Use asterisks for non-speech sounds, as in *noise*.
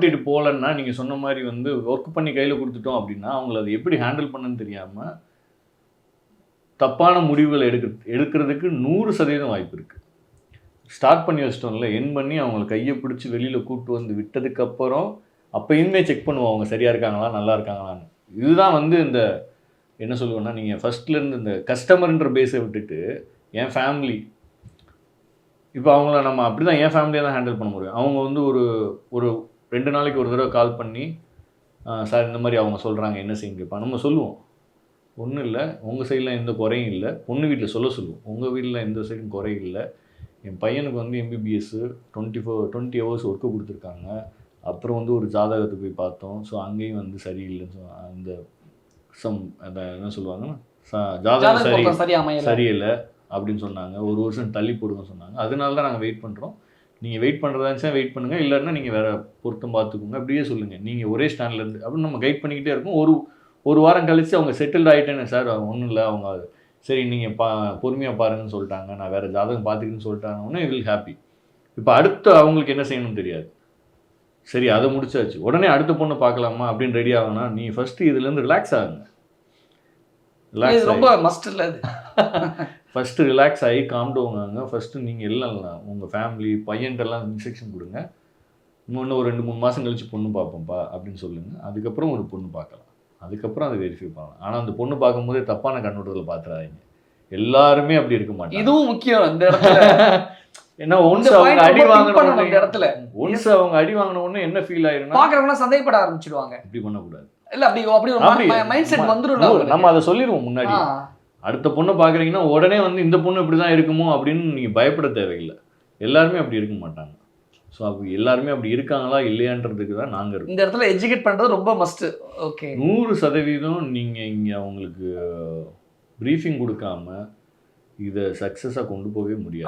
கூட்டிகிட்டு போகலன்னா நீங்கள் சொன்ன மாதிரி வந்து ஒர்க் பண்ணி கையில் கொடுத்துட்டோம் அப்படின்னா அவங்கள அதை எப்படி ஹேண்டில் பண்ணுன்னு தெரியாமல் தப்பான முடிவுகளை எடுக்க எடுக்கிறதுக்கு நூறு சதவீதம் வாய்ப்பு இருக்குது ஸ்டார்ட் பண்ணி வச்சிட்டோம்ல என் பண்ணி அவங்கள கையை பிடிச்சி வெளியில் கூப்பிட்டு வந்து விட்டதுக்கப்புறம் அப்போயுமே செக் பண்ணுவோம் அவங்க சரியாக இருக்காங்களா நல்லா இருக்காங்களான்னு. இதுதான் வந்து இந்த என்ன சொல்லுவேன்னா நீங்கள் ஃபஸ்ட்லேருந்து இந்த கஸ்டமர்ன்ற பேஸை விட்டுட்டு என் ஃபேமிலி இப்போ அவங்கள நம்ம அப்படி தான் என் ஃபேமிலியை தான் ஹேண்டில் பண்ண முடியும். அவங்க வந்து ஒரு ஒரு ரெண்டு நாளைக்கு ஒரு தடவை கால் பண்ணி சார் இந்த மாதிரி அவங்க சொல்கிறாங்க என்ன செய்யுங்க கேட்பாங்க நம்ம சொல்லுவோம். ஒன்றும் இல்லை உங்கள் சைடில் எந்த குறையும் இல்லை. பொண்ணு வீட்டில் சொல்ல சொல்லுவோம். உங்கள் வீட்டில் எந்த சைடும் குறையும் இல்லை. என் பையனுக்கு வந்து MBBS twenty four twenty hours work கொடுத்துருக்காங்க. அப்புறம் வந்து ஒரு ஜாதகத்தை போய் பார்த்தோம். ஸோ அங்கேயும் வந்து சரியில்லைன்னு சொ அந்த சம் அந்த என்ன சொல்லுவாங்கன்னா ஜாதகம் ஜாதக சரி சரியில்லை அப்படின்னு சொன்னாங்க. ஒரு வருஷம் தள்ளி போடுங்க சொன்னாங்க. அதனால தான் நாங்கள் வெயிட் பண்ணுறோம் நீங்கள் வெயிட் பண்ணுறதா இருந்துச்சுன்னா வெயிட் பண்ணுங்கள் இல்லைன்னா நீங்கள் வேறு பொருத்தம் பார்த்துக்கோங்க. அப்படியே சொல்லுங்கள் நீங்கள் ஒரே ஸ்டாண்ட்ல இருந்து அப்படின்னு நம்ம கைட் பண்ணிக்கிட்டே இருக்கோம். ஒரு ஒரு வாரம் கழித்து அவங்க செட்டில்ட் ஆகிட்டேன்னு சார் ஒன்றும் இல்லை. அவங்க சரி நீங்கள் பா பொறுமையாக பாருங்கன்னு சொல்லிட்டாங்க. நான் வேறு ஜாதகம் பார்த்துக்கின்னு சொல்லிட்டாங்கன்னா வில் ஹாப்பி இப்போ அடுத்து அவங்களுக்கு என்ன செய்யணும்னு தெரியாது. சரி அதை முடிச்சாச்சு. உடனே அடுத்த பொண்ணு பார்க்கலாமா அப்படின்னு ரெடி ஆகணும்னா நீ ஃபஸ்ட்டு இதுலேருந்து ரிலாக்ஸ் ஆகுங்க. ரொம்ப மஸ்ட் இல்ல *laughs* ஃபஸ்ட்டு ரிலாக்ஸ் ஆகி காம் டவுனாங்க ஃபஸ்ட்டு நீங்கள் எல்லாம் உங்கள் ஃபேமிலி பையன்ட்டெல்லாம் இன்ஸ்ட்ரக்ஷன் கொடுங்க. இன்னும் ஒரு ரெண்டு மூணு மாதம் கழிச்சு பொண்ணு பார்ப்போம்ப்பா அப்படின்னு சொல்லுங்கள் அதுக்கப்புறம் ஒரு பொண்ணு பார்க்கலாம். அதுக்கப்புறம் அதை வெரிஃபை பண்ணலாம். ஆனால் அந்த பொண்ணு பார்க்கும்போதே தப்பான கண்ணோட்டத்தில் பார்த்துறாதீங்க எல்லாருமே அப்படி இருக்க மாட்டாங்க. இதுவும் முக்கியம் *laughs* இந்த இடத்துல. ஏன்னா ஒன்ஸ் அவங்க அடி வாங்கின இடத்துல. ஒன்ஸ் அவங்க அடி வாங்கின உடனே என்ன ஃபீல் ஆயிரும்னா பாக்குறவங்க சந்தேகப்பட ஆரம்பிச்சிடுவாங்க. இப்படி பண்ணக்கூடாது. இல்ல அப்படி அப்படி ஒரு மைண்ட் செட் நம்ம- வந்துடும் நம்ம அதை சொல்லிடுவோம் முன்னாடி அடுத்த பொண்ணை பார்க்குறீங்கன்னா உடனே வந்து இந்த பொண்ணு இப்படி தான் இருக்குமோ அப்படின்னு நீங்கள் பயப்பட தேவையில்லை. எல்லாருமே அப்படி இருக்க மாட்டாங்க. ஸோ அப்படி எல்லாருமே அப்படி இருக்காங்களா இல்லையான்றதுக்கு தான் நாங்கள் இருக்கோம். இந்த இடத்துல எஜுகேட் பண்றது ரொம்ப மஸ்ட் ஓகே நூறு சதவீதம் நீங்கள் இங்கே அவங்களுக்கு ப்ரீஃபிங் கொடுக்காம இதை சக்ஸஸாக கொண்டு போகவே முடியாது.